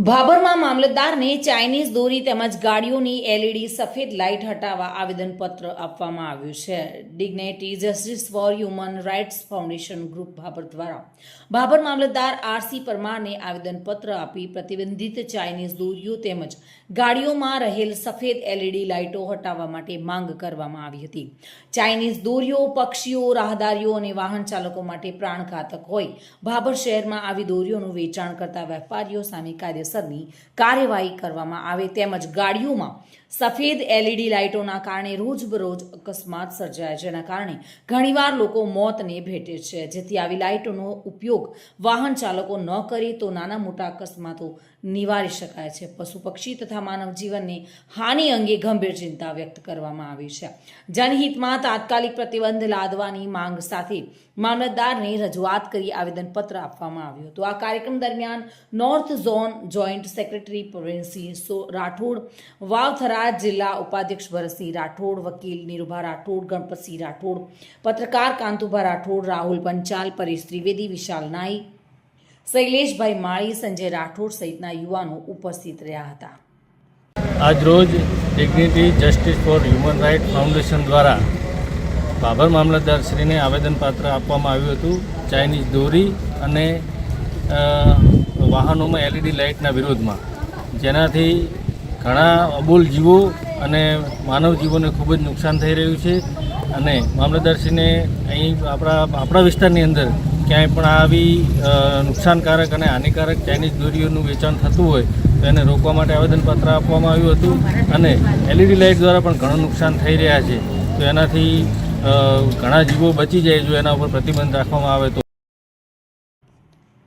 ભાભરમાં મામલતદારને Chinese દોરી તેમજ ગાડીઓની LED સફેદ લાઇટ હટાવવા આવેદનપત્ર આપવામાં આવ્યું છે. Dignity justice for human rights foundation group Bhabhar દ્વારા ભાભર મામલતદાર આરસી પરમારને આવેદનપત્ર આપી પ્રતિબંધિત ચાઇનીઝ દોરીઓ તેમજ ગાડીઓમાં રહેલ સફેદ એલઈડી લાઇટો હટાવવા માટે માંગ કરવામાં આવી હતી. ચાઇનીઝ દોરીઓ, પક્ષીઓ, રાહદારીઓ અને વાહન ચાલકો માટે પ્રાણઘાતક હોય. ભાભર શહેરમાં આવી દોરીઓનું વેચાણ કરતા વેપારીઓ સામે કાયદેસરની કાર્યવાહી કરવામાં આવે તેમજ ગાડીઓમાં સફેદ એલઈડી લાઇટોના કારણે રોજબરોજ અકસ્માત સર્જાય જેના કારણે ઘણીવાર લોકો મોતને ભેટે છે. જેથી આવી લાઇટોનો ઉપયોગ વાહન ચાલકો ન કરે તો નાના મોટા અકસ્માતો નિવારી શકાય છે. પશુ પક્ષી તથા માનવ જીવનને હાનિ અંગે ગંભીર ચિંતા વ્યક્ત કરવામાં આવી છે. જનહિતમાં તાત્કાલિક પ્રતિબંધ લાદવાની માંગ સાથે મામલતદારને રજૂઆત કરી આવેદનપત્ર આપવામાં આવ્યું હતું. આ કાર્યક્રમ દરમિયાન north zone joint secretary Pravinsinh Rathod, Vavthara જિલ્લા ઉપાધ્યક્ષ ભરતસિંહ રાઠોડ, વકીલ નિરૂભા રાઠોડ, ગણપતસિંહ રાઠોડ, પત્રકાર કાંતુભા રાઠોડ, રાહુલ પંચાલ, પરેશ ત્રિવેદી, વિશાલ નાઈ, શૈલેષભાઈ માળી, સંજય રાઠોડ સહિતના યુવાનો ઉપસ્થિત રહ્યા હતા. આજરોજ dignity justice for human right foundation દ્વારા બાબર મામલતદારશ્રીને આવેદનપત્ર આપવામાં આવ્યું હતું. ચાઇનીઝ દોરી અને વાહનોમાં એલઈડી લાઇટના વિરોધમાં. જેનાથી ઘણા અબોલ જીવો અને માનવ જીવોને ખૂબ જ નુકસાન થઈ રહ્યું છે. અને મામલતદારશ્રીને અહીં આપણા આપણા વિસ્તારની અંદર ક્યાંય પણ આવી નુકસાનકારક અને હાનિકારક ચાઇનીઝ દોરીઓનું વેચાણ થતું હોય તો એને રોકવા માટે આવેદનપત્ર આપવામાં આવ્યું હતું. અને એલઈડી લાઇટ દ્વારા પણ ઘણું નુકસાન થઈ રહ્યા છે. તો એનાથી ઘણા જીવો બચી જાય જો એના ઉપર પ્રતિબંધ રાખવામાં આવે તો.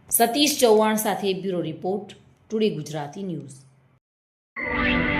સતીશ ચૌહાણ સાથે bureau report, Today Gujarati news. Thank you.